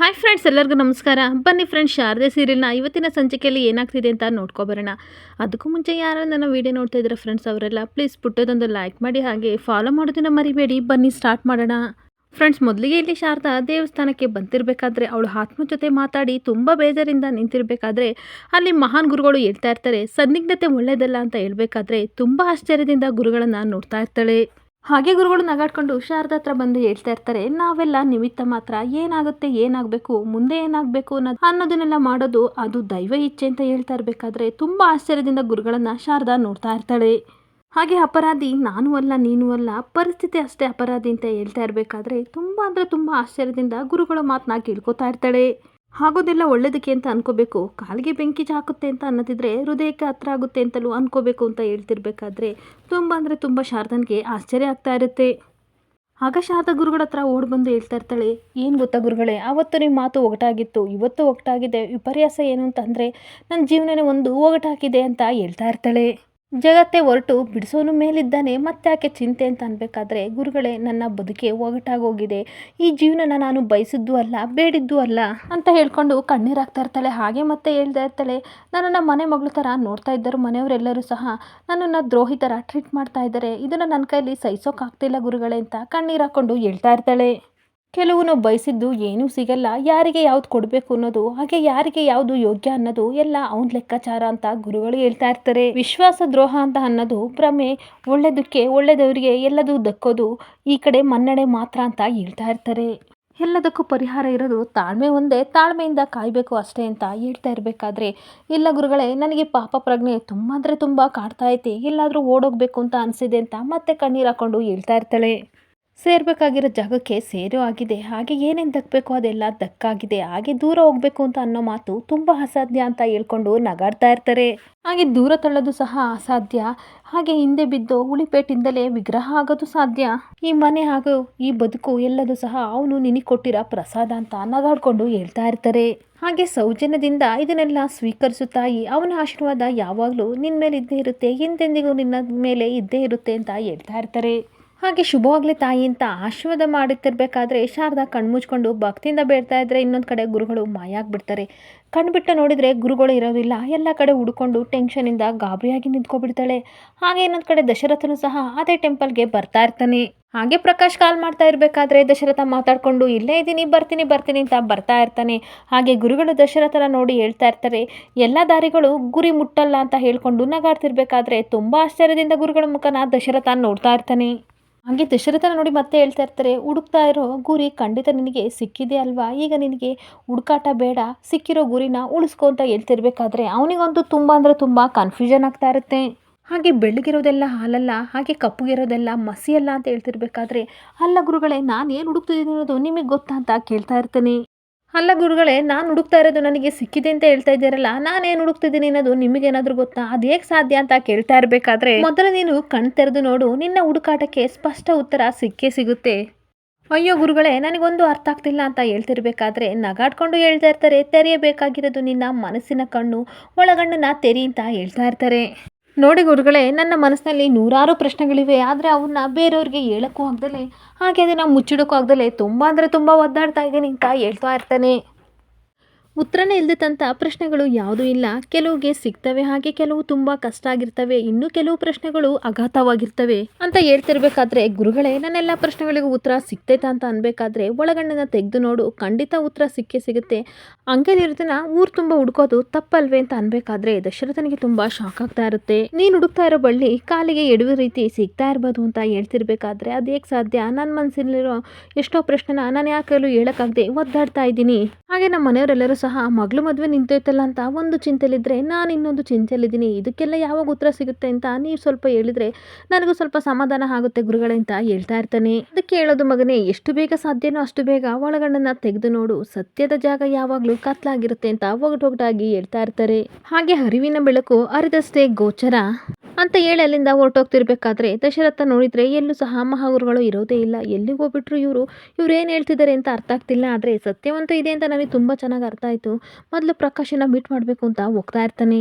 Hi friends ಎಲ್ಲರಿಗೂ ನಮಸ್ಕಾರ. ಬನ್ನಿ ಫ್ರೆಂಡ್ಸ್ ಶಾರದೆ ಸೀರಿಯಲ್ನ ಇವತ್ತಿನ ಸಂಚಿಕೆಯಲ್ಲಿ ಏನಾಗ್ತಿದೆ ಅಂತ ನೋಡ್ಕೊಬರೋಣ ಅದಕ್ಕೂ ಮುಂಚೆ ಯಾರು ನನ್ನ ವೀಡಿಯೋ ನೋಡ್ತಾ ಇದ್ದಾರೆ ಫ್ರೆಂಡ್ಸ್ ಅವರೆಲ್ಲ ಪ್ಲೀಸ್ ಪುಟ್ಟದೊಂದು ಲೈಕ್ ಮಾಡಿ ಹಾಗೆ ಫಾಲೋ ಮಾಡೋದನ್ನ ಮರಿಬೇಡಿ. ಬನ್ನಿ ಸ್ಟಾರ್ಟ್ ಮಾಡೋಣ. ಫ್ರೆಂಡ್ಸ್ ಮೊದಲಿಗೆ ಇಲ್ಲಿ ಶಾರದಾ ದೇವಸ್ಥಾನಕ್ಕೆ ಬಂತಿರಬೇಕಾದ್ರೆ ಅವಳು ಆತ್ಮ ಜೊತೆ ಮಾತಾಡಿ ತುಂಬ ಬೇಜಾರಿಂದ ನಿಂತಿರಬೇಕಾದ್ರೆ ಅಲ್ಲಿ ಮಹಾನ್ ಗುರುಗಳು ಹೇಳ್ತಾ ಇರ್ತಾರೆ ಸಂದಿಗ್ಧತೆ ಒಳ್ಳೆಯದಲ್ಲ ಅಂತ ಹೇಳಬೇಕಾದ್ರೆ ತುಂಬ ಆಶ್ಚರ್ಯದಿಂದ ಗುರುಗಳನ್ನು ನೋಡ್ತಾ ಇರ್ತಾಳೆ. ಹಾಗೆ ಗುರುಗಳು ನಗಾಡ್ಕೊಂಡು ಶಾರದಾ ಹತ್ರ ಬಂದು ಹೇಳ್ತಾ ಇರ್ತಾರೆ, ನಾವೆಲ್ಲ ನಿಮಿತ್ತ ಮಾತ್ರ ಏನಾಗುತ್ತೆ, ಏನಾಗಬೇಕು, ಮುಂದೆ ಏನಾಗಬೇಕು ಅನ್ನೋದು ಅನ್ನೋದನ್ನೆಲ್ಲ ಮಾಡೋದು ಅದು ದೈವ ಇಚ್ಛೆ ಅಂತ ಹೇಳ್ತಾ ಇರಬೇಕಾದ್ರೆ ತುಂಬ ಆಶ್ಚರ್ಯದಿಂದ ಗುರುಗಳನ್ನ ಶಾರದಾ ನೋಡ್ತಾ ಇರ್ತಾಳೆ. ಹಾಗೆ ಅಪರಾಧಿ ನಾನು ಅಲ್ಲ, ನೀನು ಅಲ್ಲ, ಪರಿಸ್ಥಿತಿ ಅಷ್ಟೇ ಅಪರಾಧಿ ಅಂತ ಹೇಳ್ತಾ ಇರಬೇಕಾದ್ರೆ ತುಂಬ ಅಂದರೆ ತುಂಬ ಆಶ್ಚರ್ಯದಿಂದ ಗುರುಗಳ ಮಾತನ್ನ ಕೇಳ್ಕೊತಾ ಇರ್ತಾಳೆ. ಆಗೋದೆಲ್ಲ ಒಳ್ಳೇದಕ್ಕೆ ಅಂತ ಅನ್ಕೋಬೇಕು. ಕಾಲಿಗೆ ಬೆಂಕಿ ಹಾಕುತ್ತೆ ಅಂತ ಅನ್ನೋದಿದ್ರೆ ಹೃದಯಕ್ಕೆ ಹತ್ರ ಆಗುತ್ತೆ ಅಂತಲೂ ಅನ್ಕೋಬೇಕು ಅಂತ ಹೇಳ್ತಿರ್ಬೇಕಾದ್ರೆ ತುಂಬ ಅಂದರೆ ತುಂಬ ಶಾರದನಿಗೆ ಆಶ್ಚರ್ಯ ಆಗ್ತಾ ಇರುತ್ತೆ. ಆಗ ಶಾರದಾ ಗುರುಗಳ ಹತ್ರ ಓಡ್ ಬಂದು ಹೇಳ್ತಾ ಇರ್ತಾಳೆ, ಏನು ಗೊತ್ತಾ ಗುರುಗಳೇ, ಅವತ್ತು ನಿಮ್ಮ ಮಾತು ಒಗಟಾಗಿತ್ತು, ಇವತ್ತು ಒಗಟಾಗಿದೆ, ವಿಪರ್ಯಾಸ ಏನು ಅಂತಂದರೆ ನನ್ನ ಜೀವನನೇ ಒಂದು ಒಗಟಾಗಿದೆ ಅಂತ ಹೇಳ್ತಾ ಇರ್ತಾಳೆ. ಜಗತ್ತೇ ಹೊರಟು ಬಿಡಿಸೋನು ಮೇಲಿದ್ದಾನೆ ಮತ್ತೆ ಯಾಕೆ ಚಿಂತೆ ಅಂತ ಅನ್ಬೇಕಾದ್ರೆ ಗುರುಗಳೇ, ನನ್ನ ಬದುಕೆ ಒಗಟಾಗೋಗಿದೆ. ಈ ಜೀವನನ ನಾನು ಬಯಸಿದ್ದು ಅಲ್ಲ, ಬೇಡಿದ್ದು ಅಲ್ಲ ಅಂತ ಹೇಳ್ಕೊಂಡು ಕಣ್ಣೀರಾಗ್ತಾ ಇರ್ತಾಳೆ. ಹಾಗೆ ಮತ್ತೆ ಹೇಳ್ತಾ ಇರ್ತಾಳೆ, ನನ್ನನ್ನು ಮನೆ ಮಗಳು ಥರ ನೋಡ್ತಾ ಇದ್ದರು. ಮನೆಯವರೆಲ್ಲರೂ ಸಹ ನನ್ನನ್ನು ದ್ರೋಹಿ ಥರ ಟ್ರೀಟ್ ಮಾಡ್ತಾ ಇದ್ದಾರೆ. ಇದನ್ನು ನನ್ನ ಕೈಲಿ ಸಹಿಸೋಕ್ಕಾಗ್ತಿಲ್ಲ ಗುರುಗಳೇ ಅಂತ ಕಣ್ಣೀರು ಹಾಕೊಂಡು ಹೇಳ್ತಾ ಇರ್ತಾಳೆ. ಕೆಲವು ಬಯಸಿದ್ದು ಏನೂ ಸಿಗಲ್ಲ, ಯಾರಿಗೆ ಯಾವ್ದು ಕೊಡಬೇಕು ಅನ್ನೋದು, ಹಾಗೆ ಯಾರಿಗೆ ಯಾವುದು ಯೋಗ್ಯ ಅನ್ನೋದು ಎಲ್ಲ ಅವನ ಲೆಕ್ಕಾಚಾರ ಅಂತ ಗುರುಗಳು ಹೇಳ್ತಾ ಇರ್ತಾರೆ. ವಿಶ್ವಾಸ ದ್ರೋಹ ಅಂತ ಅನ್ನೋದು ಭ್ರಮೆ, ಒಳ್ಳೆದಕ್ಕೆ ಒಳ್ಳೆದವರಿಗೆ ಎಲ್ಲದೂ ದಕ್ಕೋದು ಈ ಕಡೆ ಮನ್ನಣೆ ಮಾತ್ರ ಅಂತ ಹೇಳ್ತಾ ಇರ್ತಾರೆ. ಎಲ್ಲದಕ್ಕೂ ಪರಿಹಾರ ಇರೋದು ತಾಳ್ಮೆ ಒಂದೇ, ತಾಳ್ಮೆಯಿಂದ ಕಾಯಬೇಕು ಅಷ್ಟೇ ಅಂತ ಹೇಳ್ತಾ ಇರಬೇಕಾದ್ರೆ. ಇಲ್ಲ ಗುರುಗಳೇ, ನನಗೆ ಪಾಪ ಪ್ರಜ್ಞೆ ತುಂಬ ಅಂದರೆ ತುಂಬ ಕಾಡ್ತಾ ಐತಿ, ಎಲ್ಲಾದರೂ ಓಡೋಗ್ಬೇಕು ಅಂತ ಅನಿಸಿದೆ ಅಂತ ಮತ್ತೆ ಕಣ್ಣೀರು ಹಾಕೊಂಡು ಹೇಳ್ತಾ ಇರ್ತಾಳೆ. ಸೇರಬೇಕಾಗಿರೋ ಜಾಗಕ್ಕೆ ಸೇರೋ ಆಗಿದೆ. ಹಾಗೆ ಏನೇನು ದಕ್ಕಬೇಕು ಅದೆಲ್ಲ ದಕ್ಕಾಗಿದೆ. ಹಾಗೆ ದೂರ ಹೋಗಬೇಕು ಅಂತ ಅನ್ನೋ ಮಾತು ತುಂಬ ಅಸಾಧ್ಯ ಅಂತ ಹೇಳ್ಕೊಂಡು ನಗಾಡ್ತಾ ಇರ್ತಾರೆ. ಹಾಗೆ ದೂರ ತಳ್ಳೋದು ಸಹ ಅಸಾಧ್ಯ. ಹಾಗೆ ಹಿಂದೆ ಬಿದ್ದು ಉಳಿಪೇಟಿಂದಲೇ ವಿಗ್ರಹ ಆಗೋದು ಸಾಧ್ಯ. ಈ ಮನೆ ಹಾಗೂ ಈ ಬದುಕು ಎಲ್ಲದೂ ಸಹ ಅವನು ನಿನಗೆ ಕೊಟ್ಟಿರೋ ಪ್ರಸಾದ ಅಂತ ನಗಾಡ್ಕೊಂಡು ಹೇಳ್ತಾ ಇರ್ತಾರೆ. ಹಾಗೆ ಸೌಜನ್ಯದಿಂದ ಇದನ್ನೆಲ್ಲ ಸ್ವೀಕರಿಸು ತಾಯಿ ಅವನ ಆಶೀರ್ವಾದ ಯಾವಾಗಲೂ ನಿನ್ನ ಮೇಲೆ ಇದ್ದೇ ಇರುತ್ತೆ. ಎಂದೆಂದಿಗೂ ನಿನ್ನ ಮೇಲೆ ಇದ್ದೇ ಇರುತ್ತೆ ಅಂತ ಹೇಳ್ತಾ ಇರ್ತಾರೆ. ಹಾಗೆ ಶುಭವಾಗಲಿ ತಾಯಿ ಅಂತ ಆಶೀರ್ವಾದ ಮಾಡುತ್ತಿರ್ಬೇಕಾದ್ರೆ ಶಾರದಾ ಕಣ್ಮುಚ್ಕೊಂಡು ಭಕ್ತಿಯಿಂದ ಬೇಡ್ತಾ ಇದ್ರೆ ಇನ್ನೊಂದು ಕಡೆ ಗುರುಗಳು ಮಾಯ ಆಗ್ಬಿಡ್ತಾರೆ ಕಣ್ಬಿಟ್ಟು ನೋಡಿದರೆ ಗುರುಗಳು ಇರೋದಿಲ್ಲ. ಎಲ್ಲ ಕಡೆ ಹುಡ್ಕೊಂಡು ಟೆನ್ಷನಿಂದ ಗಾಬರಿಯಾಗಿ ನಿಂತ್ಕೊಬಿಡ್ತಾಳೆ. ಹಾಗೆ ಇನ್ನೊಂದು ಕಡೆ ದಶರಥನು ಸಹ ಅದೇ ಟೆಂಪಲ್ಗೆ ಬರ್ತಾ ಇರ್ತಾನೆ. ಹಾಗೆ ಪ್ರಕಾಶ್ ಕಾಲ್ ಮಾಡ್ತಾ ಇರಬೇಕಾದ್ರೆ ದಶರಥ ಮಾತಾಡ್ಕೊಂಡು, ಇಲ್ಲೇ ಇದ್ದೀನಿ ಬರ್ತೀನಿ ಬರ್ತೀನಿ ಅಂತ ಬರ್ತಾ ಇರ್ತಾನೆ. ಹಾಗೆ ಗುರುಗಳು ದಶರಥನ ನೋಡಿ ಹೇಳ್ತಾ ಇರ್ತಾರೆ, ಎಲ್ಲ ದಾರಿಗಳು ಗುರಿ ಮುಟ್ಟಲ್ಲ ಅಂತ ಹೇಳ್ಕೊಂಡು ನಗಾಡ್ತಿರ್ಬೇಕಾದ್ರೆ ತುಂಬ ಆಶ್ಚರ್ಯದಿಂದ ಗುರುಗಳ ಮುಖನ ದಶರಥ ನೋಡ್ತಾ ಇರ್ತಾನೆ. ಹಾಗೆ ದಶರಥನ ನೋಡಿ ಮತ್ತೆ ಹೇಳ್ತಾ ಇರ್ತಾರೆ, ಹುಡುಕ್ತಾ ಇರೋ ಗುರಿ ಖಂಡಿತ ನಿನಗೆ ಸಿಕ್ಕಿದೆ ಅಲ್ವಾ? ಈಗ ನಿನಗೆ ಹುಡುಕಾಟ ಬೇಡ, ಸಿಕ್ಕಿರೋ ಗುರಿನ ಉಳಿಸ್ಕೊ ಅಂತ ಹೇಳ್ತಿರ್ಬೇಕಾದ್ರೆ ಅವನಿಗಂತೂ ತುಂಬ ಅಂದರೆ ತುಂಬ ಕನ್ಫ್ಯೂಷನ್ ಆಗ್ತಾ ಇರುತ್ತೆ. ಹಾಗೆ ಬೆಳ್ಳಗಿರೋದೆಲ್ಲ ಹಾಲಲ್ಲ, ಹಾಗೆ ಕಪ್ಪುಗಿರೋದೆಲ್ಲ ಮಸಿಯಲ್ಲ ಅಂತ ಹೇಳ್ತಿರ್ಬೇಕಾದ್ರೆ, ಅಲ್ಲ ಗುರುಗಳೇ ನಾನು ಏನು ಹುಡುಕ್ತಿದ್ದೀನಿ ಅನ್ನೋದು ನಿಮಗೆ ಗೊತ್ತಾ ಅಂತ ಕೇಳ್ತಾ ಇರ್ತೀನಿ. ಅಲ್ಲ ಗುರುಗಳೇ, ನಾನು ಹುಡುಕ್ತಾ ಇರೋದು ನನಗೆ ಸಿಕ್ಕಿದೆ ಅಂತ ಹೇಳ್ತಾ ಇದ್ದೀರಲ್ಲ ನಾನೇನು ಹುಡುಕ್ತಿದ್ದೀನಿ ಅನ್ನೋದು ನಿಮಗೇನಾದರೂ ಗೊತ್ತಾ? ಅದು ಹೇಗೆ ಸಾಧ್ಯ ಅಂತ ಕೇಳ್ತಾ ಇರಬೇಕಾದ್ರೆ ಮೊದಲು ನೀನು ಕಣ್ ತೆರೆದು ನೋಡು, ನಿನ್ನ ಹುಡುಕಾಟಕ್ಕೆ ಸ್ಪಷ್ಟ ಉತ್ತರ ಸಿಕ್ಕೇ ಸಿಗುತ್ತೆ. ಅಯ್ಯೋ ಗುರುಗಳೇ, ನನಗೊಂದು ಅರ್ಥ ಆಗ್ತಿಲ್ಲ ಅಂತ ಹೇಳ್ತಿರ್ಬೇಕಾದ್ರೆ ನಗಾಡ್ಕೊಂಡು ಹೇಳ್ತಾ ಇರ್ತಾರೆ, ತೆರೆಯಬೇಕಾಗಿರೋದು ನಿನ್ನ ಮನಸ್ಸಿನ ಕಣ್ಣು, ಒಳಗಣ್ಣನ್ನ ತೆರಿ ಅಂತ ಹೇಳ್ತಾ ಇರ್ತಾರೆ. ನೋಡಿ ಗುರುಗಳೇ, ನನ್ನ ಮನಸ್ಸಿನಲ್ಲಿ ನೂರಾರು ಪ್ರಶ್ನೆಗಳಿವೆ. ಆದರೆ ಅವನ್ನ ಬೇರೆಯವ್ರಿಗೆ ಹೇಳೋಕ್ಕೂ ಆಗ್ದಲೇ, ಹಾಗೆ ಅದನ್ನು ಮುಚ್ಚಿಡೋಕ್ಕೂ ಆಗ್ದಲೇ ತುಂಬ ಅಂದರೆ ತುಂಬ ಒದ್ದಾಡ್ತಾ ಇದ್ದೀನಿ ಅಂತ ಹೇಳ್ತಾ ಇರ್ತಾನೆ. ಉತ್ತರನೇ ಇಲ್ದಿತ್ತಂಥ ಪ್ರಶ್ನೆಗಳು ಯಾವುದೂ ಇಲ್ಲ. ಕೆಲವುಗೆ ಸಿಗ್ತವೆ ಹಾಗೆ ಕೆಲವು ತುಂಬ ಕಷ್ಟ ಆಗಿರ್ತವೆ. ಇನ್ನು ಕೆಲವು ಪ್ರಶ್ನೆಗಳು ಅಘಾತವಾಗಿರ್ತವೆ ಅಂತ ಹೇಳ್ತಿರ್ಬೇಕಾದ್ರೆ, ಗುರುಗಳೇ, ನನ್ನೆಲ್ಲ ಪ್ರಶ್ನೆಗಳಿಗೂ ಉತ್ತರ ಸಿಗ್ತೈತಾ ಅಂತ ಅನ್ಬೇಕಾದ್ರೆ ಒಳಗಣ್ಣನ ತೆಗೆದು ನೋಡು. ಖಂಡಿತ ಉತ್ತರ ಸಿಕ್ಕೇ ಸಿಗುತ್ತೆ. ಹಂಗೇನಿರೋದನ್ನ ಊರು ತುಂಬ ಹುಡ್ಕೋದು ತಪ್ಪಲ್ವೇ ಅಂತ ಅನ್ಬೇಕಾದ್ರೆ, ದಶರಥನಿಗೆ ತುಂಬ ಶಾಕ್ ಆಗ್ತಾ ಇರುತ್ತೆ. ನೀನು ಹುಡುಕ್ತಾ ಇರೋ ಬಳ್ಳಿ ಕಾಲಿಗೆ ಎಡುವ ರೀತಿ ಸಿಗ್ತಾ ಇರ್ಬೋದು ಅಂತ ಹೇಳ್ತಿರ್ಬೇಕಾದ್ರೆ ಅದೇಕೆ ಸಾಧ್ಯ? ನನ್ನ ಮನಸ್ಸಿನಲ್ಲಿರೋ ಎಷ್ಟೋ ಪ್ರಶ್ನೆನ ನಾನು ಯಾಕೆಲ್ಲೂ ಹೇಳೋಕ್ಕಾಗದೆ ಒದ್ದಾಡ್ತಾ ಇದ್ದೀನಿ. ಹಾಗೆ ನಮ್ಮ ಮನೆಯವರೆಲ್ಲರೂ ಸಹ ಮಗಳು ಮದುವೆ ನಿಂತೋಯ್ತಲ್ಲ ಅಂತ ಒಂದು ಚಿಂತೆಲಿದ್ದರೆ ನಾನು ಇನ್ನೊಂದು ಚಿಂತೆಯಲ್ಲಿದ್ದೀನಿ. ಇದಕ್ಕೆಲ್ಲ ಯಾವಾಗ ಉತ್ತರ ಸಿಗುತ್ತೆ ಅಂತ ನೀವು ಸ್ವಲ್ಪ ಹೇಳಿದರೆ ನನಗೂ ಸ್ವಲ್ಪ ಸಮಾಧಾನ ಆಗುತ್ತೆ ಗುರುಗಳೇ ಅಂತ ಹೇಳ್ತಾ ಇರ್ತಾನೆ. ಅದಕ್ಕೆ ಹೇಳೋದು ಮಗನೇ, ಎಷ್ಟು ಬೇಗ ಸಾಧ್ಯನೋ ಅಷ್ಟು ಬೇಗ ಒಳಗಣ್ಣನ್ನು ತೆಗೆದು ನೋಡು. ಸತ್ಯದ ಜಾಗ ಯಾವಾಗಲೂ ಕತ್ಲಾಗಿರುತ್ತೆ ಅಂತ ಒಗಟೊಗಟಾಗಿ ಹೇಳ್ತಾ ಇರ್ತಾರೆ. ಹಾಗೆ ಹರಿವಿನ ಬೆಳಕು ಅರಿದಷ್ಟೇ ಗೋಚರ. ಅಂತ ಹೇಳಿ ಅಲ್ಲಿಂದ ಹೊರಟೋಗ್ತಿರ್ಬೇಕಾದ್ರೆ ದಶರಥ ನೋಡಿದ್ರೆ ಎಲ್ಲೂ ಸಹ ಮಹಾಗುರುಗಳು ಇರೋದೇ ಇಲ್ಲ. ಎಲ್ಲಿಗೆ ಹೋಗ್ಬಿಟ್ರು ಇವರು? ಇವ್ರು ಏನು ಹೇಳ್ತಿದ್ದಾರೆ ಅಂತ ಅರ್ಥ ಆಗ್ತಿಲ್ಲ. ಆದರೆ ಸತ್ಯವಂತ ಇದೆ ಅಂತ ನನಗೆ ತುಂಬ ಚೆನ್ನಾಗಿ ಅರ್ಥ ಆಯಿತು. ಮೊದಲು ಪ್ರಕಾಶನ ಮೀಟ್ ಮಾಡಬೇಕು ಅಂತ ಹೋಗ್ತಾ ಇರ್ತಾನೆ.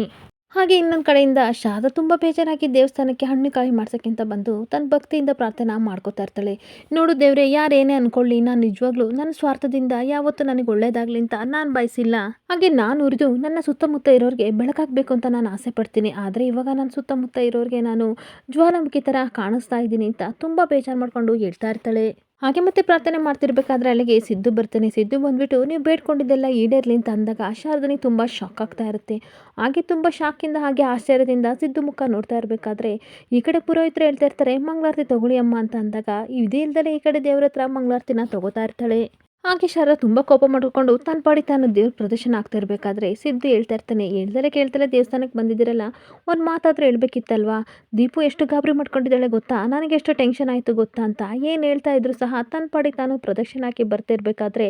ಹಾಗೆ ಇನ್ನೊಂದು ಕಡೆಯಿಂದ ಶಾರದಾ ತುಂಬ ಬೇಜಾರಾಗಿ ದೇವಸ್ಥಾನಕ್ಕೆ ಹಣ್ಣು ಕಾಯಿ ಮಾಡ್ಸೋಕ್ಕಿಂತ ಬಂದು ತನ್ನ ಭಕ್ತಿಯಿಂದ ಪ್ರಾರ್ಥನೆ ಮಾಡ್ಕೋತಾ ಇರ್ತಾಳೆ. ನೋಡು ದೇವ್ರೆ, ಯಾರೇನೇ ಅನ್ಕೊಳ್ಳಿ, ನಾನು ನಿಜವಾಗ್ಲೂ ನನ್ನ ಸ್ವಾರ್ಥದಿಂದ ಯಾವತ್ತೂ ನನಗೆ ಒಳ್ಳೇದಾಗಲಿ ಅಂತ ನಾನು ಬಯಸಿಲ್ಲ. ಹಾಗೆ ನಾನು ಉರಿದು ನನ್ನ ಸುತ್ತಮುತ್ತ ಇರೋರಿಗೆ ಬೆಳಕಾಗಬೇಕು ಅಂತ ನಾನು ಆಸೆ ಪಡ್ತೀನಿ. ಆದರೆ ಇವಾಗ ನನ್ನ ಸುತ್ತಮುತ್ತ ಇರೋರಿಗೆ ನಾನು ಜ್ವಾಲಾಮುಖಿ ಥರ ಕಾಣಿಸ್ತಾ ಇದ್ದೀನಿ ಅಂತ ತುಂಬ ಬೇಜಾರು ಮಾಡಿಕೊಂಡು ಹೇಳ್ತಾ ಇರ್ತಾಳೆ. ಹಾಗೆ ಮತ್ತೆ ಪ್ರಾರ್ಥನೆ ಮಾಡ್ತಿರ್ಬೇಕಾದ್ರೆ ಅಲ್ಲಿಗೆ ಸಿದ್ದು ಬರ್ತಾನೆ. ಸಿದ್ದು ಬಂದ್ಬಿಟ್ಟು, ನೀವು ಬೇಡ್ಕೊಂಡಿದ್ದೆಲ್ಲ ಈಡೇರ್ಲಿ ಅಂತ ಅಂದಾಗ ಶಾರದನಿಗೆ ತುಂಬ ಶಾಕ್ ಆಗ್ತಾ ಇರುತ್ತೆ. ಹಾಗೆ ತುಂಬ ಶಾಕಿಂದ ಹಾಗೆ ಆಶ್ಚರ್ಯದಿಂದ ಸಿದ್ದು ಮುಖ ನೋಡ್ತಾ ಇರಬೇಕಾದ್ರೆ, ಈ ಕಡೆ ಪುರೋಹಿತರು ಹೇಳ್ತಾ ಇರ್ತಾರೆ, ಮಂಗಳಾರತಿ ತಗೊಳ್ಳಿ ಅಮ್ಮ ಅಂತ ಅಂದಾಗ, ಇದೇ ಇಲ್ದಲೇ ಈ ಕಡೆ ದೇವ್ರ ಹತ್ರ ಮಂಗಳಾರತಿನ ತಗೋತಾ ಇರ್ತಾಳೆ. ಹಾಗೆ ಶಾರ ತುಂಬ ಕೋಪ ಮಾಡಿಕೊಂಡು ತನ್ನ ಪಾಡಿ ತಾನು ದೇವ್ರ ಪ್ರದರ್ಶನ ಆಗ್ತಾ ಇರಬೇಕಾದ್ರೆ ಸಿದ್ದು ಹೇಳ್ತಾ ಇರ್ತಾನೆ. ಹೇಳ್ದಲೇ ಕೇಳ್ತಲೇ ದೇವಸ್ಥಾನಕ್ಕೆ ಬಂದಿದ್ದೀರಲ್ಲ, ಒಂದು ಮಾತಾದರೂ ಹೇಳ್ಬೇಕಿತ್ತಲ್ವಾ? ದೀಪು ಎಷ್ಟು ಗಾಬರಿ ಮಾಡ್ಕೊಂಡಿದ್ದಾಳೆ ಗೊತ್ತಾ? ನನಗೆ ಎಷ್ಟು ಟೆನ್ಷನ್ ಆಯಿತು ಗೊತ್ತಾ ಅಂತ. ಏನು ಹೇಳ್ತಾ ಇದ್ರು ಸಹ ತನ್ನ ಪಾಡಿ ತಾನು ಪ್ರದರ್ಶನ ಹಾಕಿ ಬರ್ತಾ ಇರಬೇಕಾದ್ರೆ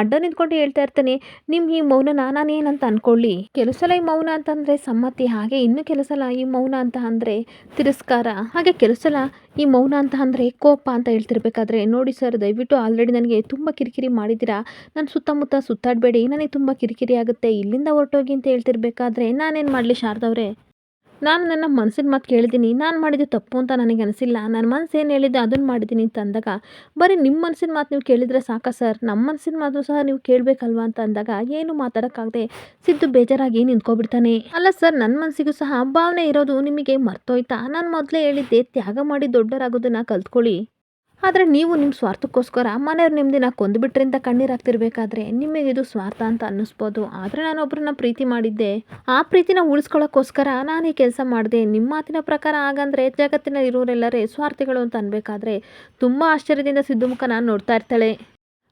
ಅಡ್ಡ ನಿಂತ್ಕೊಂಡು ಹೇಳ್ತಾ ಇರ್ತಾನೆ. ನಿಮ್ಮ ಈ ಮೌನ ನಾನು ಏನಂತ ಅನ್ಕೊಳ್ಳಿ? ಕೆಲವು ಸಲ ಈ ಮೌನ ಅಂತಂದರೆ ಸಮ್ಮತಿ, ಹಾಗೆ ಇನ್ನೂ ಕೆಲಸಲ ಸಲ ಈ ಮೌನ ಅಂತ ಅಂದರೆ ತಿರಸ್ಕಾರ. ಹಾಗೆ ಕೆಲಸಲ ಸಲ ಈ ಮೌನ ಅಂತ ಅಂದರೆ ಕೋಪ ಅಂತ ಹೇಳ್ತಿರ್ಬೇಕಾದ್ರೆ ನೋಡಿ ಸರ್, ದಯವಿಟ್ಟು ಆಲ್ರೆಡಿ ನನಗೆ ತುಂಬ ಕಿರಿಕಿರಿ ಮಾಡಿದ್ದೀರಾ? ನನ್ನ ಸುತ್ತಮುತ್ತ ಸುತ್ತಾಡಬೇಡಿ. ನನಗೆ ತುಂಬ ಕಿರಿಕಿರಿ ಆಗುತ್ತೆ. ಇಲ್ಲಿಂದ ಹೊರಟೋಗಿ ಅಂತ ಹೇಳ್ತಿರ್ಬೇಕಾದ್ರೆ ನಾನೇನು ಮಾಡಲಿ ಶಾರದವ್ರೆ ನಾನು ನನ್ನ ಮನಸ್ಸಿನ ಮಾತು ಕೇಳಿದ್ದೀನಿ ನಾನು ಮಾಡಿದ್ದು ತಪ್ಪು ಅಂತ ನನಗೆ ಅನಿಸಿಲ್ಲ. ನನ್ನ ಮನಸ್ಸು ಏನು ಹೇಳಿದ್ದೆ ಅದನ್ನು ಮಾಡಿದ್ದೀನಿ ಅಂತ ಅಂದಾಗ, ಬರೀ ನಿಮ್ಮ ಮನಸ್ಸಿನ ಮಾತು ನೀವು ಕೇಳಿದರೆ ಸಾಕಾ ಸರ್? ನಮ್ಮ ಮನಸ್ಸಿನ ಮಾತು ಸಹ ನೀವು ಕೇಳಬೇಕಲ್ವಾ ಅಂತ ಅಂದಾಗ ಏನು ಮಾತಾಡೋಕ್ಕಾಗದೆ ಸಿದ್ದು ಬೇಜಾರಾಗಿ ನಿಂತ್ಕೊಬಿಡ್ತಾನೆ. ಅಲ್ಲ ಸರ್ ನನ್ನ ಮನಸ್ಸಿಗೂ ಸಹ ಭಾವನೆ ಇರೋದು ನಿಮಗೆ ಮರ್ತೋಯ್ತಾ? ನಾನು ಮೊದಲೇ ಹೇಳಿದ್ದೆ ತ್ಯಾಗ ಮಾಡಿ ದೊಡ್ಡರಾಗೋದನ್ನು ಕಲ್ತ್ಕೊಳ್ಳಿ. ಆದರೆ ನೀವು ನಿಮ್ಮ ಸ್ವಾರ್ಥಕ್ಕೋಸ್ಕರ ಮನೆಯವ್ರು ನಿಮ್ಮದಿನ ಕೊಂದುಬಿಟ್ರೆ ಅಂತ ಕಣ್ಣೀರು ಹಾಕ್ತಿರ್ಬೇಕಾದ್ರೆ ನಿಮಗಿದು ಸ್ವಾರ್ಥ ಅಂತ ಅನ್ನಿಸ್ಬೋದು. ಆದರೆ ನಾನು ಒಬ್ಬರನ್ನ ಪ್ರೀತಿ ಮಾಡಿದ್ದೆ. ಆ ಪ್ರೀತಿನ ಉಳಿಸ್ಕೊಳ್ಳೋಕ್ಕೋಸ್ಕರ ನಾನು ಈ ಕೆಲಸ ಮಾಡಿದೆ. ನಿಮ್ಮ ಮಾತಿನ ಪ್ರಕಾರ ಹಾಗಂದರೆ ಜಗತ್ತಿನಲ್ಲಿ ಇರೋರೆಲ್ಲರೇ ಸ್ವಾರ್ಥಿಗಳು ಅಂತ ಅನ್ಬೇಕಾದ್ರೆ ತುಂಬ ಆಶ್ಚರ್ಯದಿಂದ ಸಿದ್ದು ನಾನು ನೋಡ್ತಾ ಇರ್ತಾಳೆ.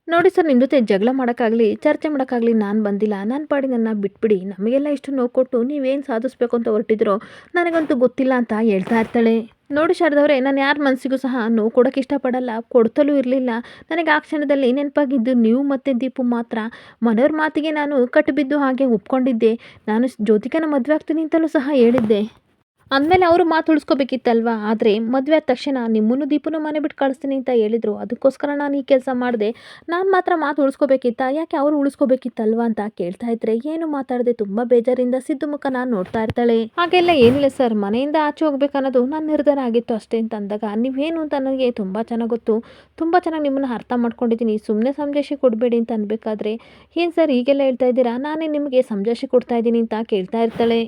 ನೋಡಿ ಸರ್ ನಿಮ್ಮ ಜೊತೆ ಜಗಳ ಮಾಡೋಕ್ಕಾಗಲಿ, ಚರ್ಚೆ ಮಾಡೋಕ್ಕಾಗಲಿ ನಾನು ಬಂದಿಲ್ಲ. ನನ್ನ ಪಾಡಿ ನನ್ನ ಬಿಟ್ಬಿಡಿ. ನಮಗೆಲ್ಲ ಇಷ್ಟು ನೋವು ಕೊಟ್ಟು ನೀವೇನು ಸಾಧಿಸ್ಬೇಕು ಅಂತ ಹೊರಟಿದ್ರೋ ನನಗಂತೂ ಗೊತ್ತಿಲ್ಲ ಅಂತ ಹೇಳ್ತಾ ಇರ್ತಾಳೆ. ನೋಡಿ ಶಾರದವ್ರೆ ನಾನು ಯಾರ ಮನಸ್ಸಿಗೂ ಸಹ ನೋವು ಕೊಡೋಕ್ಕೆ ಇಷ್ಟಪಡಲ್ಲ, ಕೊಡ್ತಲೂ ಇರಲಿಲ್ಲ. ನನಗೆ ಆ ಕ್ಷಣದಲ್ಲಿ ನೆನಪಾಗಿದ್ದು ನೀವು ಮತ್ತು ದೀಪು ಮಾತ್ರ. ಮನೆಯವ್ರ ಮಾತಿಗೆ ನಾನು ಕಟ್ಟಿಬಿದ್ದು ಹಾಗೆ ಒಪ್ಕೊಂಡಿದ್ದೆ. ನಾನು ಜ್ಯೋತಿಕನ ಮದುವೆ ಆಗ್ತೀನಿ ಅಂತಲೂ ಸಹ ಹೇಳಿದ್ದೆ. ಅಂದಮೇಲೆ ಅವರು ಮಾತು ಉಳಿಸ್ಕೋಬೇಕಿತ್ತಲ್ವಾ? ಆದರೆ ಮದುವೆ ಆದ ತಕ್ಷಣ ನಿಮ್ಮನ್ನು ದೀಪನು ಮನೆ ಬಿಟ್ಟು ಕಳಿಸ್ತೀನಿ ಅಂತ ಹೇಳಿದರು. ಅದಕ್ಕೋಸ್ಕರ ನಾನು ಈ ಕೆಲಸ ಮಾಡಿದೆ. ನಾನು ಮಾತ್ರ ಮಾತು ಉಳಿಸ್ಕೋಬೇಕಿತ್ತ? ಯಾಕೆ ಅವರು ಉಳಿಸ್ಕೋಬೇಕಿತ್ತಲ್ವಾ ಅಂತ ಕೇಳ್ತಾ ಇದ್ರೆ ಏನು ಮಾತಾಡದೆ ತುಂಬ ಬೇಜಾರಿಂದ ಸಿದ್ದು ಮುಖ ನಾನು ನೋಡ್ತಾ ಇರ್ತಾಳೆ. ಹಾಗೆಲ್ಲ ಏನಿಲ್ಲ ಸರ್. ಮನೆಯಿಂದ ಆಚೆ ಹೋಗ್ಬೇಕನ್ನೋದು ನನ್ನ ನಿರ್ಧಾರ ಆಗಿತ್ತು ಅಷ್ಟೇ ಅಂತ ಅಂದಾಗ ನೀವೇನು ಅಂತ ನನಗೆ ತುಂಬ ಚೆನ್ನಾಗಿ ಗೊತ್ತು. ತುಂಬ ಚೆನ್ನಾಗಿ ನಿಮ್ಮನ್ನು ಅರ್ಥ ಮಾಡ್ಕೊಂಡಿದ್ದೀನಿ. ಸುಮ್ಮನೆ ಸಂಜೇಶಿ ಕೊಡಬೇಡಿ ಅಂತ ಅನ್ಬೇಕಾದ್ರೆ ಏನು ಸರ್ ಈಗೆಲ್ಲ ಹೇಳ್ತಾ ಇದ್ದೀರಾ? ನಾನೇ ನಿಮಗೆ ಸಂಜಾಯಿಷಿ ಕೊಡ್ತಾ ಇದ್ದೀನಿ ಅಂತ ಕೇಳ್ತಾ ಇರ್ತಾಳೆ.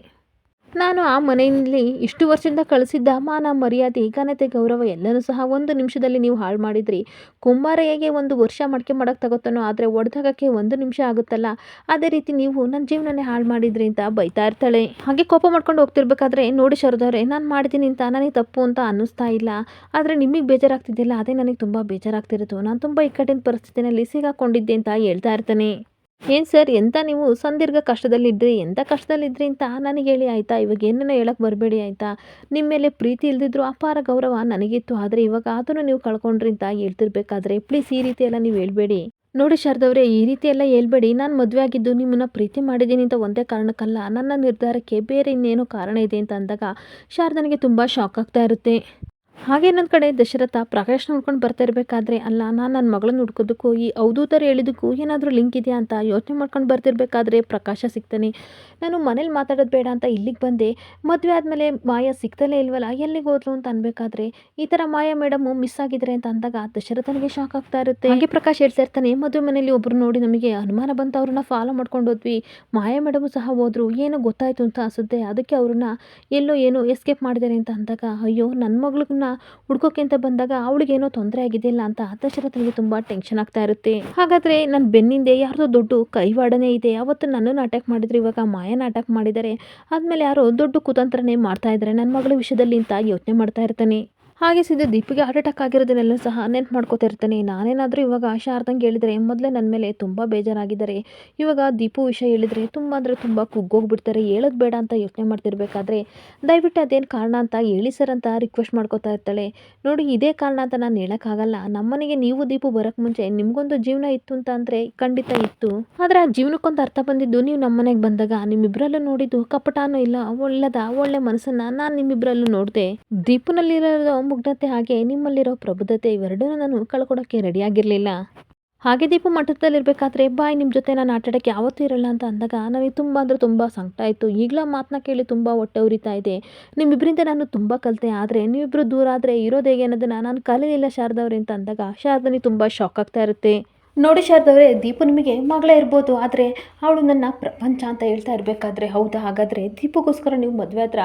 ನಾನು ಆ ಮನೆಯಲ್ಲಿ ಇಷ್ಟು ವರ್ಷದಿಂದ ಕಳಿಸಿದ್ದ ಮಾನ ಮರ್ಯಾದೆ ಘನತೆ ಗೌರವ ಎಲ್ಲನೂ ಸಹ ಒಂದು ನಿಮಿಷದಲ್ಲಿ ನೀವು ಹಾಳು ಮಾಡಿದ್ರಿ. ಕುಂಬಾರ ಹೇಗೆ ಒಂದು ವರ್ಷ ಮಡಿಕೆ ಮಾಡೋಕ್ಕೆ ತಗೋತಾನೋ, ಆದರೆ ಒಡೆದಾಗಕ್ಕೆ ಒಂದು ನಿಮಿಷ ಆಗುತ್ತಲ್ಲ. ಅದೇ ರೀತಿ ನೀವು ನನ್ನ ಜೀವನನೇ ಹಾಳು ಮಾಡಿದ್ರಿ ಅಂತ ಬೈತಾ ಇರ್ತಾಳೆ. ಹಾಗೆ ಕೋಪ ಮಾಡ್ಕೊಂಡು ಹೋಗ್ತಿರ್ಬೇಕಾದ್ರೆ, ನೋಡಿ ಶರದವ್ರೆ ನಾನು ಮಾಡಿದ್ದೀನಿ ಅಂತ ನನಗೆ ತಪ್ಪು ಅಂತ ಅನ್ನಿಸ್ತಾ ಇಲ್ಲ. ಆದರೆ ನಿಮಗೆ ಬೇಜಾರಾಗ್ತಿದ್ದಿಲ್ಲ ಅದೇ ನನಗೆ ತುಂಬ ಬೇಜಾರಾಗ್ತಿರೋದು. ನಾನು ತುಂಬ ಇಕ್ಕಟ್ಟಿನ ಪರಿಸ್ಥಿತಿನಲ್ಲಿ ಸಿಗಾಕೊಂಡಿದ್ದೆ ಅಂತ ಹೇಳ್ತಾ ಇರ್ತಾನೆ. ಏನು ಸರ್, ಎಂತ ನೀವು ಸಂದೀರ್ಘ ಕಷ್ಟದಲ್ಲಿದ್ರಿ ಎಂಥ ಕಷ್ಟದಲ್ಲಿದ್ರಿ ಅಂತ ನನಗೆ ಹೇಳಿ ಆಯಿತಾ? ಇವಾಗ ಏನನ್ನ ಹೇಳಕ್ಕೆ ಬರಬೇಡಿ ಆಯಿತಾ? ನಿಮ್ಮ ಮೇಲೆ ಪ್ರೀತಿ ಇಲ್ದಿದ್ರು ಅಪಾರ ಗೌರವ ನನಗಿತ್ತು, ಆದರೆ ಇವಾಗ ಅದನ್ನು ನೀವು ಕಳ್ಕೊಂಡ್ರಿ ಅಂತ ಹೇಳ್ತಿರ್ಬೇಕಾದ್ರೆ ಪ್ಲೀಸ್ ಈ ರೀತಿ ಎಲ್ಲ ನೀವು ಹೇಳ್ಬೇಡಿ. ನೋಡಿ ಶಾರದವ್ರೆ ಈ ರೀತಿ ಎಲ್ಲ ಹೇಳ್ಬೇಡಿ. ನಾನು ಮದುವೆ ಆಗಿದ್ದು ನಿಮ್ಮನ್ನ ಪ್ರೀತಿ ಮಾಡಿದ್ದೀನಿ ಅಂತ ಒಂದೇ ಕಾರಣಕ್ಕಲ್ಲ, ನನ್ನ ನಿರ್ಧಾರಕ್ಕೆ ಬೇರೆ ಇನ್ನೇನೋ ಕಾರಣ ಇದೆ ಅಂತ ಅಂದಾಗ ಶಾರದನಿಗೆ ತುಂಬ ಶಾಕ್ ಆಗ್ತಾ ಇರುತ್ತೆ. ಹಾಗೆ ಇನ್ನೊಂದು ಕಡೆ ದಶರಥ ಪ್ರಕಾಶ್ ನೋಡ್ಕೊಂಡು ಬರ್ತಾ ಇರಬೇಕಾದ್ರೆ, ಅಲ್ಲ, ನಾನು ನನ್ನ ಮಗಳನ್ನ ಹುಡ್ಕೋದಕ್ಕೂ, ಈ ಅವಧೂತರು ಹೇಳಿದಕ್ಕೂ ಏನಾದರೂ ಲಿಂಕ್ ಇದೆಯಾ ಅಂತ ಯೋಚನೆ ಮಾಡ್ಕೊಂಡು ಬರ್ತಿರ್ಬೇಕಾದ್ರೆ ಪ್ರಕಾಶ ಸಿಗ್ತಾನೆ. ನಾನು ಮನೇಲಿ ಮಾತಾಡೋದು ಬೇಡ ಅಂತ ಇಲ್ಲಿಗೆ ಬಂದೆ. ಮದುವೆ ಆದಮೇಲೆ ಮಾಯಾ ಸಿಗ್ತಲೇ ಇಲ್ವಲ್ಲ, ಎಲ್ಲಿಗೆ ಹೋದ್ರು ಅಂತ ಅನ್ಬೇಕಾದ್ರೆ, ಈ ಥರ ಮಾಯಾ ಮೇಡಮು ಮಿಸ್ ಆಗಿದ್ರೆ ಅಂತ ಅಂದಾಗ ದಶರಥನಿಗೆ ಶಾಕ್ ಆಗ್ತಾ ಇರುತ್ತೆ. ಹಾಗೆ ಪ್ರಕಾಶ್ ಹೇಳ್ತಾ ಇರ್ತಾನೆ, ಮದುವೆ ಮನೇಲಿ ಒಬ್ಬರು ನೋಡಿ ನಮಗೆ ಅನುಮಾನ ಬಂತು, ಅವ್ರನ್ನ ಫಾಲೋ ಮಾಡ್ಕೊಂಡು ಹೋದ್ವಿ. ಮಾಯಾ ಮೇಡಮು ಸಹ ಹೋದ್ರು, ಏನೋ ಗೊತ್ತಾಯ್ತು ಅಂತ ಅನಿಸುತ್ತೆ. ಅದಕ್ಕೆ ಅವ್ರನ್ನ ಎಲ್ಲೋ ಏನೋ ಎಸ್ಕೇಪ್ ಮಾಡಿದ್ದಾರೆ ಅಂತ ಅಂದಾಗ, ಅಯ್ಯೋ ನನ್ನ ಮಗಳನ್ನ ಹುಡ್ಕೋಕೆ ಅಂತ ಬಂದಾಗ ಅವಳಿಗೇನೋ ತೊಂದರೆ ಆಗಿದೆಯಲ್ಲ ಅಂತ ದಶರಥನಿಗೆ ತುಂಬ ಟೆನ್ಷನ್ ಆಗ್ತಾ ಇರುತ್ತೆ. ಹಾಗಾದರೆ ನನ್ನ ಬೆನ್ನಿಂದೆ ಯಾರದೋ ದೊಡ್ಡ ಕೈವಾಡನೇ ಇದೆ. ಅವತ್ತು ನನ್ನನ್ನು ಅಟ್ಯಾಕ್ ಮಾಡಿದ್ರು, ಇವಾಗ ಮಾಯನ ಅಟ್ಯಾಕ್ ಮಾಡಿದ್ದಾರೆ ಆದಮೇಲೆ ಯಾರೋ ದೊಡ್ಡ ಕುತಂತ್ರನೇ ಮಾಡ್ತಾ ಇದ್ದಾರೆ ನನ್ನ ಮಗಳ ವಿಷಯದಲ್ಲಿ ಅಂತ ಯೋಚನೆ ಮಾಡ್ತಾ ಇರ್ತಾನೆ. ಹಾಗೆ ಸಿದ್ದು ದೀಪಿಗೆ ಹಾರ್ಟ್ ಅಟ್ಯಾಕ್ ಆಗಿರೋದನ್ನೆಲ್ಲ ಸಹ ನೆನ್ಪು ಮಾಡ್ಕೋತಿರ್ತೇನೆ ನಾನೇನಾದರೂ ಇವಾಗ ಶಾರದಂಗೆ ಹೇಳಿದರೆ ಮೊದಲೇ ನನ್ನ ಮೇಲೆ ತುಂಬ ಬೇಜಾರಾಗಿದ್ದಾರೆ. ಇವಾಗ ದೀಪು ವಿಷಯ ಹೇಳಿದರೆ ತುಂಬ ಅಂದರೆ ತುಂಬ ಕುಗ್ಗೋಗ್ಬಿಡ್ತಾರೆ. ಹೇಳೋದು ಬೇಡ ಅಂತ ಯೋಚನೆ ಮಾಡ್ತಿರ್ಬೇಕಾದ್ರೆ ದಯವಿಟ್ಟು ಅದೇನು ಕಾರಣ ಅಂತ ಹೇಳಿ ಸರ್ ಅಂತ ರಿಕ್ವೆಸ್ಟ್ ಮಾಡ್ಕೋತಾ ಇರ್ತಾಳೆ. ನೋಡಿ, ಇದೇ ಕಾರಣ ಅಂತ ನಾನು ಹೇಳೋಕ್ಕಾಗಲ್ಲ. ನಮ್ಮನೆಗೆ ನೀವು ದೀಪು ಬರೋಕ್ಕೆ ಮುಂಚೆ ನಿಮಗೊಂದು ಜೀವನ ಇತ್ತು ಅಂತ ಅಂದರೆ ಖಂಡಿತ ಇತ್ತು. ಆದರೆ ಆ ಜೀವನಕ್ಕೊಂದು ಅರ್ಥ ಬಂದಿದ್ದು ನೀವು ನಮ್ಮನೆಗೆ ಬಂದಾಗ. ನಿಮ್ಮಿಬ್ಬರಲ್ಲೂ ನೋಡಿದ್ದು ಕಪಟಾನೂ ಇಲ್ಲ, ಒಳ್ಳೆದ, ಒಳ್ಳೆ ಮನಸ್ಸನ್ನು ನಾನು ನಿಮ್ಮಿಬ್ಬರಲ್ಲೂ ನೋಡಿದೆ. ದೀಪನಲ್ಲಿರೋ ಮುಗ್ಧತೆ ಹಾಗೆ ನಿಮ್ಮಲ್ಲಿರೋ ಪ್ರಬುದ್ಧತೆ ಇವೆರಡನ್ನೂ ನಾನು ಕಳ್ಕೊಡೋಕ್ಕೆ ರೆಡಿಯಾಗಿರಲಿಲ್ಲ. ಹಾಗೆ ದೀಪ ಮಠದಲ್ಲಿರಬೇಕಾದ್ರೆ, ಬಾಯ್ ನಿಮ್ಮ ಜೊತೆ ನಾನು ಆಟಾಡೋಕ್ಕೆ ಯಾವತ್ತೂ ಇರಲ್ಲ ಅಂತ ಅಂದಾಗ ನನಗೆ ತುಂಬ ಅಂದರೆ ತುಂಬ ಸಂಕಟ ಆಯಿತು. ಈಗಲೂ ಮಾತನ್ನ ಕೇಳಿ ತುಂಬ ಹೊಟ್ಟೆ ಉರಿತಾ ಇದೆ. ನಿಮ್ಮಿಬ್ಬರಿಂದ ನಾನು ತುಂಬ ಕಲಿತೆ, ಆದರೆ ನೀವಿಬ್ಬರು ದೂರ ಆದರೆ ಇರೋದು ಹೇಗೆ ಅನ್ನೋದನ್ನು ನಾನು ಕಲೀಲಿಲ್ಲ ಶಾರದವ್ರೆ ಅಂತ ಅಂದಾಗ, ಶಾರದನಿಗೆ ತುಂಬ ಶಾಕ್ ಆಗ್ತಾ ಇರುತ್ತೆ. ನೋಡಿ ಶಾರದವ್ರೆ, ದೀಪು ನಿಮಗೆ ಮಗಳೇ ಇರ್ಬೋದು, ಆದರೆ ಅವಳು ನನ್ನ ಪ್ರಪಂಚ ಅಂತ ಹೇಳ್ತಾ ಇರಬೇಕಾದ್ರೆ, ಹೌದಾ? ಹಾಗಾದರೆ ದೀಪುಗೋಸ್ಕರ ನೀವು ಮದುವೆ ಹತ್ರ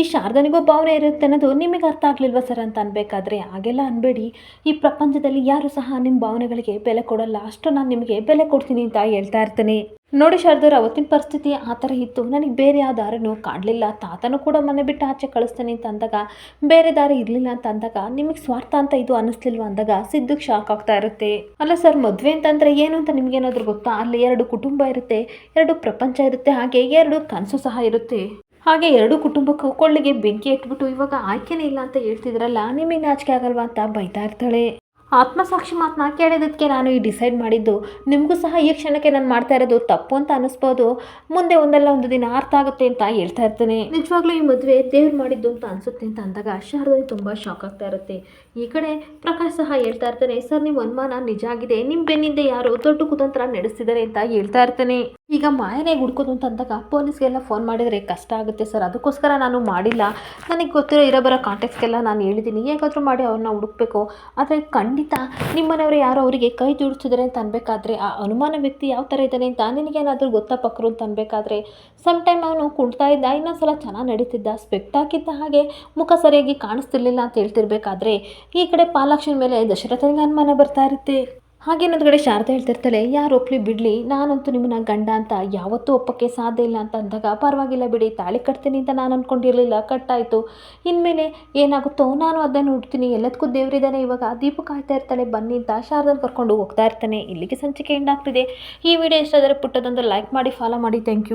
ಈ ಶಾರದನಿಗೂ ಭಾವನೆ ಇರುತ್ತೆ ಅನ್ನೋದು ನಿಮಗೆ ಅರ್ಥ ಆಗಲಿಲ್ವ ಸರ್ ಅಂತ ಅನ್ಬೇಕಾದ್ರೆ? ಹಾಗೆಲ್ಲ ಅನ್ಬೇಡಿ. ಈ ಪ್ರಪಂಚದಲ್ಲಿ ಯಾರು ಸಹ ನಿಮ್ಮ ಭಾವನೆಗಳಿಗೆ ಬೆಲೆ ಕೊಡಲ್ಲ. ಅಷ್ಟು ನಾನು ನಿಮಗೆ ಬೆಲೆ ಕೊಡ್ತೀನಿ ಅಂತ ಹೇಳ್ತಾ ಇರ್ತೀನಿ. ನೋಡಿ ಶಾರದವ್ರ, ಅವತ್ತಿನ ಪರಿಸ್ಥಿತಿ ಆ ಥರ ಇತ್ತು. ನನಗೆ ಬೇರೆ ಯಾವ ದಾರಿನೂ ಕಾಣಲಿಲ್ಲ. ತಾತನೂ ಕೂಡ ಮನೆ ಬಿಟ್ಟು ಆಚೆ ಕಳಿಸ್ತಾನೆ ಅಂತ ಅಂದಾಗ, ಬೇರೆ ದಾರಿ ಇರಲಿಲ್ಲ ಅಂತ ಅಂದಾಗ, ನಿಮಗೆ ಸ್ವಾರ್ಥ ಅಂತ ಇದು ಅನ್ನಿಸ್ಲಿಲ್ವ ಅಂದಾಗ ಸಿದ್ದಕ್ಕೆ ಶಾಕ್ ಆಗ್ತಾ ಇರುತ್ತೆ. ಅಲ್ಲ ಸರ್ ಮದುವೆ ಅಂತಂದರೆ ಏನು ಅಂತ ನಿಮಗೇನಾದ್ರೂ ಗೊತ್ತಾ? ಅಲ್ಲಿ ಎರಡು ಕುಟುಂಬ ಇರುತ್ತೆ, ಎರಡು ಪ್ರಪಂಚ ಇರುತ್ತೆ, ಹಾಗೆ ಎರಡು ಕನಸು ಸಹ ಇರುತ್ತೆ. ಹಾಗೆ ಎರಡು ಕುಟುಂಬಕ್ಕೂ ಕೊಳ್ಳಿಗೆ ಬೆಂಕಿ ಇಟ್ಬಿಟ್ಟು ಇವಾಗ ಆಯ್ಕೆನೇ ಇಲ್ಲ ಅಂತ ಹೇಳ್ತಿದ್ರಲ್ಲ, ನಿಮಗೆ ನಾಚಿಕೆ ಆಗಲ್ವಾ ಅಂತ ಬೈತಾ ಇರ್ತಾಳೆ. ಆತ್ಮಸಾಕ್ಷಿ ಮಾತನ್ನ ಕೇಳಿದ್ದಕ್ಕೆ ನಾನು ಈ ಡಿಸೈಡ್ ಮಾಡಿದ್ದು, ನಿಮಗೂ ಸಹ ಈ ಕ್ಷಣಕ್ಕೆ ನಾನು ಮಾಡ್ತಾ ಇರೋದು ತಪ್ಪು ಅಂತ ಅನಿಸ್ಬೋದು. ಮುಂದೆ ಒಂದಲ್ಲ ಒಂದು ದಿನ ಅರ್ಥ ಆಗುತ್ತೆ ಅಂತ ಹೇಳ್ತಾ ಇರ್ತೇನೆ. ನಿಜವಾಗ್ಲೂ ಈ ಮದುವೆ ದೇವ್ರು ಮಾಡಿದ್ದು ಅಂತ ಅನಿಸುತ್ತೆ ಅಂತ ಅಂದಾಗ ಶಾರದಲ್ಲಿ ತುಂಬ ಶಾಕ್ ಆಗ್ತಾ ಇರುತ್ತೆ. ಈ ಕಡೆ ಪ್ರಕಾಶ್ ಸಹ ಹೇಳ್ತಾ ಇರ್ತಾನೆ, ಸರ್ ನಿಮ್ಮ ಅನುಮಾನ ನಿಜ ಆಗಿದೆ. ನಿಮ್ಮ ಬೆನ್ನಿಂದ ಯಾರು ದೊಡ್ಡ ಕುತಂತ್ರ ನಡೆಸ್ತಿದ್ದಾರೆ ಅಂತ ಹೇಳ್ತಾ ಇರ್ತಾನೆ. ಈಗ ಮಾಯನೇ ಹುಡ್ಕೋದು ಅಂತ ಅಂದಾಗ ಪೊಲೀಸ್ಗೆಲ್ಲ ಫೋನ್ ಮಾಡಿದರೆ ಕಷ್ಟ ಆಗುತ್ತೆ ಸರ್. ಅದಕ್ಕೋಸ್ಕರ ನಾನು ಮಾಡಿಲ್ಲ. ನನಗೆ ಗೊತ್ತಿರೋ ಇರೋ ಬರೋ ಕಾಂಟ್ಯಾಕ್ಟ್ಸ್ಗೆಲ್ಲ ನಾನು ಹೇಳಿದ್ದೀನಿ ಹೇಗಾದರೂ ಮಾಡಿ ಅವ್ರನ್ನ ಹುಡುಕ್ಬೇಕು. ಆದರೆ ಖಂಡಿತ ನಿಮ್ಮನೆಯವರು ಯಾರೋ ಅವರಿಗೆ ಕೈ ಜೋಡಿಸಿದರೆ ಅಂತ ಅನ್ಬೇಕಾದ್ರೆ, ಆ ಅನುಮಾನ ವ್ಯಕ್ತಿ ಯಾವ ಥರ ಇದ್ದಾನೆ ಅಂತ ನಿನಗೇನಾದರೂ ಗೊತ್ತಾ ಪಕ್ಕರು ಅಂತ ಅನ್ಬೇಕಾದ್ರೆ ಸಮ್ ಟೈಮ್ ಅವನು ಕುಣ್ತಾ ಇದ್ದ, ಇನ್ನೊಂದ್ಸಲ ಚೆನ್ನಾಗಿ ನಡೀತಿದ್ದ ಸ್ಪೆಕ್ಟ್ ಹಾಕಿದ್ದ ಹಾಗೆ ಮುಖ ಸರಿಯಾಗಿ ಕಾಣಿಸ್ತಿರ್ಲಿಲ್ಲ ಅಂತ ಹೇಳ್ತಿರ್ಬೇಕಾದ್ರೆ, ಈ ಕಡೆ ಪಾಲಾಕ್ಷನ ಮೇಲೆ ದಶರಥನಿಗೆ ಅನುಮಾನ ಬರ್ತಾ ಇರುತ್ತೆ. ಹಾಗೆ ಇನ್ನೊಂದು ಕಡೆ ಶಾರದಾ ಹೇಳ್ತಿರ್ತಾಳೆ, ಯಾರು ಒಪ್ಲಿ ಬಿಡಲಿ, ನಾನಂತೂ ನಿಮ್ಮನ್ನ ಗಂಡ ಅಂತ ಯಾವತ್ತೂ ಒಪ್ಪಕ್ಕೆ ಸಾಧ್ಯ ಇಲ್ಲ ಅಂತ ಅಂದಾಗ, ಪರವಾಗಿಲ್ಲ ಬಿಡಿ, ತಾಳಿ ಕಟ್ತೀನಿ ಅಂತ ನಾನು ಅಂದ್ಕೊಂಡಿರಲಿಲ್ಲ ಕಟ್ಟಾಯಿತು. ಇನ್ಮೇಲೆ ಏನಾಗುತ್ತೋ ನಾನು ಅದನ್ನು ನೋಡ್ತೀನಿ ಎಲ್ಲದಕ್ಕೂ ದೇವರಿದ್ದಾನೆ ಇವಾಗ. ದೀಪ ಕಾಯ್ತಾ ಇರ್ತಾಳೆ, ಬನ್ನಿ ಅಂತ ಶಾರದನ್ನು ಕರ್ಕೊಂಡು ಹೋಗ್ತಾ ಇರ್ತಾನೆ. ಇಲ್ಲಿಗೆ ಸಂಚಿಕೆ ಎಂಡ್ ಆಗ್ತಿದೆ ಈ ವಿಡಿಯೋ ಇಷ್ಟ ಪುಟ್ಟದೊಂದು ಲೈಕ್ ಮಾಡಿ, ಫಾಲೋ ಮಾಡಿ. Thank you.